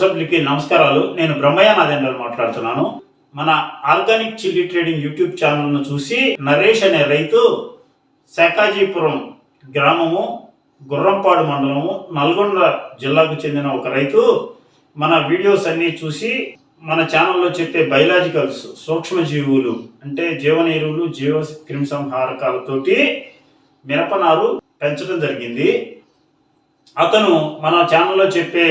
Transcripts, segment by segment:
సభ్యులకి నమస్కారాలు. నేను బ్రహ్మయ్య నాదేంద్ర మాట్లాడుతున్నాను. మన ఆర్గానిక్ చిల్లీ ట్రేడింగ్ యూట్యూబ్ ఛానల్ను చూసి నరేష్ అనే రైతు శాకాజీపురం గ్రామము గుర్రంపాడు మండలము నల్గొండ జిల్లాకు చెందిన ఒక రైతు మన వీడియోస్ అన్నీ చూసి మన ఛానల్లో చెప్పే బయలాజికల్స్ సూక్ష్మజీవులు అంటే జీవన ఎరువులు జీవ క్రిమిసంహారకాలతోటి మిరపనారు పెంచడం జరిగింది. అతను మన ఛానల్లో చెప్పే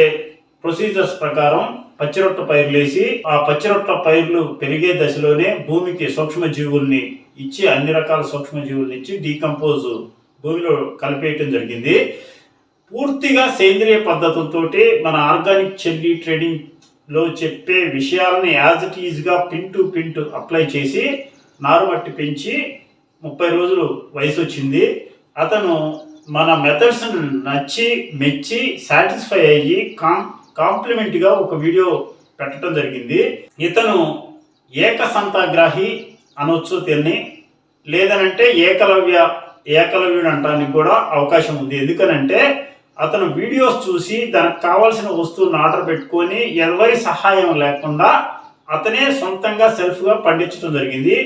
ప్రొసీజర్స్ ప్రకారం పచ్చిరొట్ట పైర్లేసి ఆ పచ్చిరొట్ట పైర్లు పెరిగే దశలోనే భూమికి సూక్ష్మజీవుల్ని ఇచ్చి అన్ని రకాల సూక్ష్మజీవుల్ని ఇచ్చి డీకంపోజ్ భూమిలో కలిపేయటం జరిగింది. పూర్తిగా సేంద్రియ పద్ధతులతోటి మన ఆర్గానిక్ చెల్లి ట్రేడింగ్లో చెప్పే విషయాలని as it ఈజ్గా pin to pin to apply చేసి నారుమట్టి పెంచి ముప్పై రోజులు వయసు వచ్చింది అతను మన మెథడ్స్ నచ్చి మెచ్చి సాటిస్ఫై అయ్యి కాం కాంప్లిమెంట్గా ఒక వీడియో పెట్టడం జరిగింది. ఇతను ఏకసంతాగ్రాహి అనొచ్చు దీన్ని లేదనంటే ఏకలవ్య ఏకలవ్యుడు అంటానికి కూడా అవకాశం ఉంది. ఎందుకనంటే అతను వీడియోస్ చూసి దానికి కావాల్సిన వస్తువులను ఆర్డర్ పెట్టుకొని ఎవరి సహాయం లేకుండా అతనే సొంతంగా సెల్ఫ్గా పండించడం జరిగింది.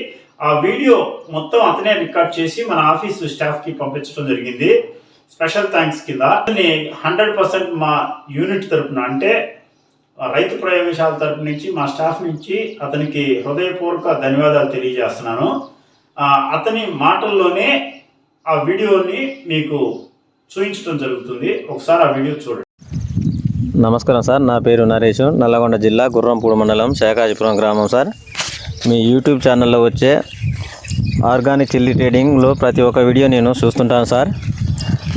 ఆ వీడియో మొత్తం అతనే రికార్డ్ చేసి మన ఆఫీసు స్టాఫ్కి పంపించడం జరిగింది. స్పెషల్ థ్యాంక్స్ కింద హండ్రెడ్ పర్సెంట్ మా యూనిట్ తరపున అంటే రైతు ప్రయోగశాల తరపు నుంచి మా స్టాఫ్ నుంచి అతనికి హృదయపూర్వక ధన్యవాదాలు తెలియజేస్తున్నాను. అతని మాటల్లోనే ఆ వీడియోని మీకు చూపించడం జరుగుతుంది. ఒకసారి ఆ వీడియో చూడండి. నమస్కారం సార్ నా పేరు నరేష్ నల్లగొండ జిల్లా గుర్రంపూడి మండలం శేఖాజీపురం గ్రామం సార్. మీ యూట్యూబ్ ఛానల్లో వచ్చే ఆర్గానిక్ చిల్లీ ట్రేడింగ్లో ప్రతి ఒక్క వీడియో నేను చూస్తుంటాను సార్.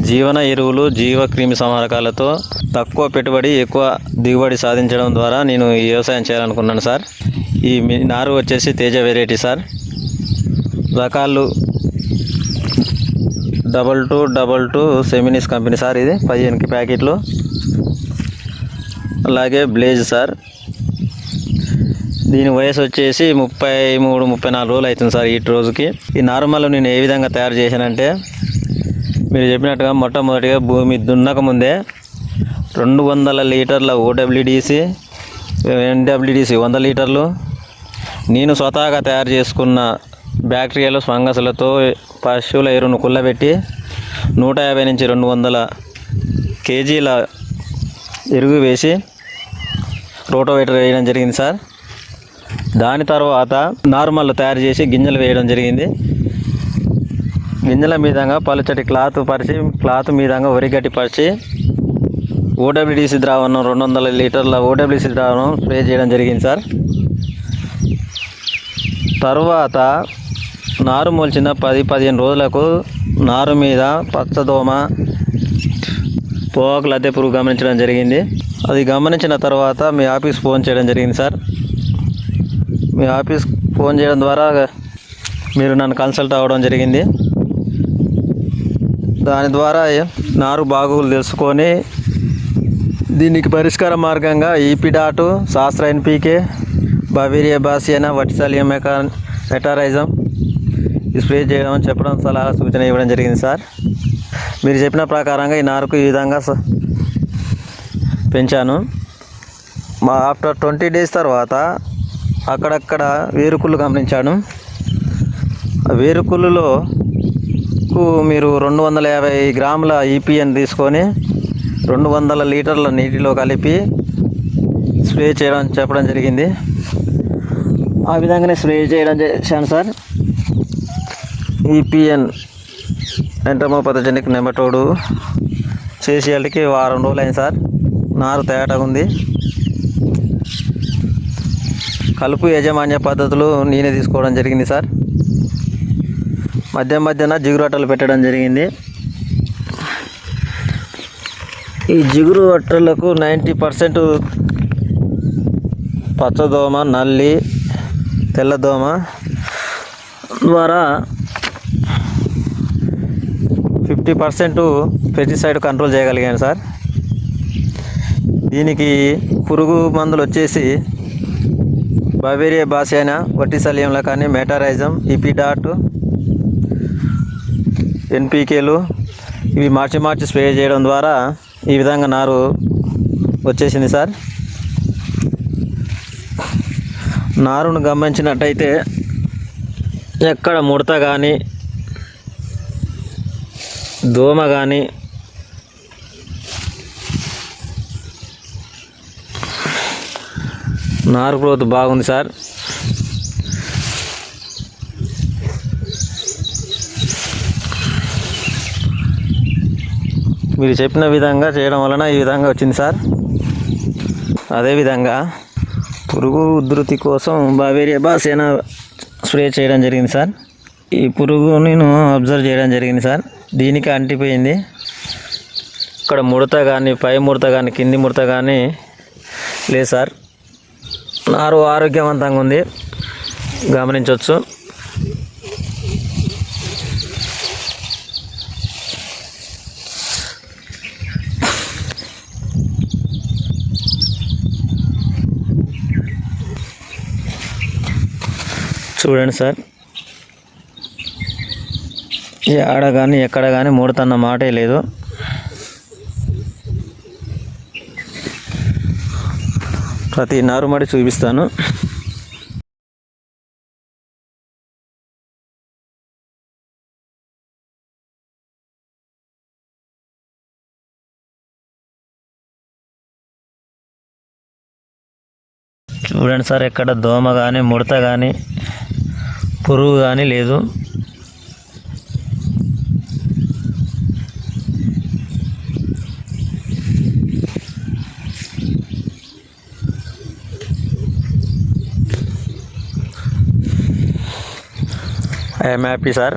జీవన ఎరువులు జీవ క్రిమి సంహారకాలతో తక్కువ పెట్టుబడి ఎక్కువ దిగుబడి సాధించడం ద్వారా నేను ఈ వ్యవసాయం చేయాలనుకున్నాను సార్. ఈ నారు వచ్చేసి తేజ వెరైటీ సార్. రకాలు double two double two Seminis company sir ఇది పదిహేనుకి ప్యాకెట్లు. అలాగే బ్లేజ్ సార్. దీని వయసు వచ్చేసి ముప్పై మూడు ముప్పై నాలుగు రోజులు అవుతుంది సార్ ఈ రోజుకి. ఈ నార్మల్ నేను ఏ విధంగా తయారు చేశానంటే మీరు చెప్పినట్టుగా మొట్టమొదటిగా భూమి దున్నక ముందే రెండు వందల లీటర్ల ఓడబ్ల్యూడిసి ఎన్డబ్ల్యూడిసి వంద లీటర్లు. నేను స్వతహాగా తయారు చేసుకున్న బ్యాక్టీరియాలు ఫంగస్లతో పశువుల ఎరువును కుల్లబెట్టి నూట యాభై నుంచి రెండు వందల కేజీల ఎరుగు వేసి రోటోవేటర్ వేయడం జరిగింది సార్. దాని తర్వాత నార్మల్ తయారు చేసి గింజలు వేయడం జరిగింది. గింజల మీదంగా పలుచటి క్లాత్ పరిచి క్లాత్ మీదంగా వరిగట్టి పరిచి ఓడబ్ల్యూడిసి ద్రావణం రెండు వందల లీటర్ల ఓడబ్ల్యూసి ద్రావణం స్ప్రే చేయడం జరిగింది సార్. తర్వాత నారు మొలిచిన పది పదిహేను రోజులకు నారు మీద పచ్చదోమ పోవాకు లద్దె పురుగు గమనించడం జరిగింది. అది గమనించిన తర్వాత మీ ఆఫీస్ ఫోన్ చేయడం జరిగింది సార్. మీ ఆఫీస్ ఫోన్ చేయడం ద్వారా మీరు నన్ను కన్సల్ట్ అవ్వడం జరిగింది. దాని ద్వారా నారు బాగోగులు తెలుసుకొని దీనికి పరిష్కార మార్గంగా ఈపిడాటు శాస్త్ర ఎన్పీకే బవేరియా బాసియనా వటిసలియం మెకా మెటారైజం స్ప్రే చేయడం చెప్పడం సలహా సూచన ఇవ్వడం జరిగింది సార్. మీరు చెప్పిన ప్రకారంగా ఈ నారుకు ఈ విధంగా పెంచాను. మా ఆఫ్టర్ ట్వంటీ డేస్ తర్వాత అక్కడక్కడ వేరుకుళ్ళు గమనించాను. ఆ వేరుకుళ్ళులో రోజుకు మీరు రెండు వందల యాభై గ్రాముల ఈపీఎన్ తీసుకొని రెండు వందల లీటర్ల నీటిలో కలిపి స్ప్రే చేయడం చెప్పడం జరిగింది. ఆ విధంగానే స్ప్రే చేయడం చేశాను సార్. ఈపీఎన్ ఎంటమోపథజనిక్ నెమటోడు చేసేటికి వారం రోజులు అయింది సార్. నారు తేటగా ఉంది. కలుపు యాజమాన్య పద్ధతులు నేనే తీసుకోవడం జరిగింది సార్. మధ్య మధ్యన జిగురు అట్టలు పెట్టడం జరిగింది. ఈ జిగురు అట్టలకు నైంటీ పర్సెంట్ పచ్చదోమ నల్లి తెల్లదోమ ద్వారా ఫిఫ్టీ పర్సెంట్ పెస్టిసైడ్ కంట్రోల్ చేయగలిగాను సార్. దీనికి పురుగు మందులు వచ్చేసి బవేరియా బాసియానా వట్టిసలియంలో కానీ మెటారైజం ఇపిడాట్ ఎన్పికేలు ఇవి మార్చి మార్చి స్ప్రే చేయడం ద్వారా ఈ విధంగా నారు వచ్చేసింది సార్. నారును గమనించినట్టయితే ఎక్కడ ముడత కానీ దోమ కానీ నారు గ్రోత్ బాగుంది సార్. మీరు చెప్పిన విధంగా చేయడం వలన ఈ విధంగా వచ్చింది సార్. అదేవిధంగా పురుగు ఉధృతి కోసం బావేరియా బాసేనా స్ప్రే చేయడం జరిగింది సార్. ఈ పురుగు నేను అబ్జర్వ్ చేయడం జరిగింది సార్. దీనికి అంటిపోయింది. ఇక్కడ ముడత కానీ పై ముడత కానీ కింది ముడత కానీ లేదు సార్. నారు ఆరోగ్యవంతంగా ఉంది. గమనించవచ్చు. చూడండి సార్. ఆడ కానీ ఎక్కడ కానీ ముడతన్న మాటే లేదు. ప్రతి నారుమడి చూపిస్తాను. చూడండి సార్ ఎక్కడ దోమ కానీ ముడత కానీ పురుగు కానీ లేదు. ఐఎమ్ హ్యాపీ సార్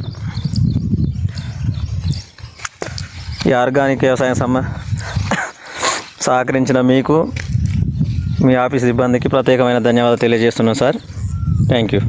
ఈ ఆర్గానిక్ వ్యవసాయం సమ సహకరించిన మీకు మీ ఆఫీస్ సిబ్బందికి ప్రత్యేకమైన ధన్యవాదాలు తెలియజేస్తున్నాను సార్ థ్యాంక్ యూ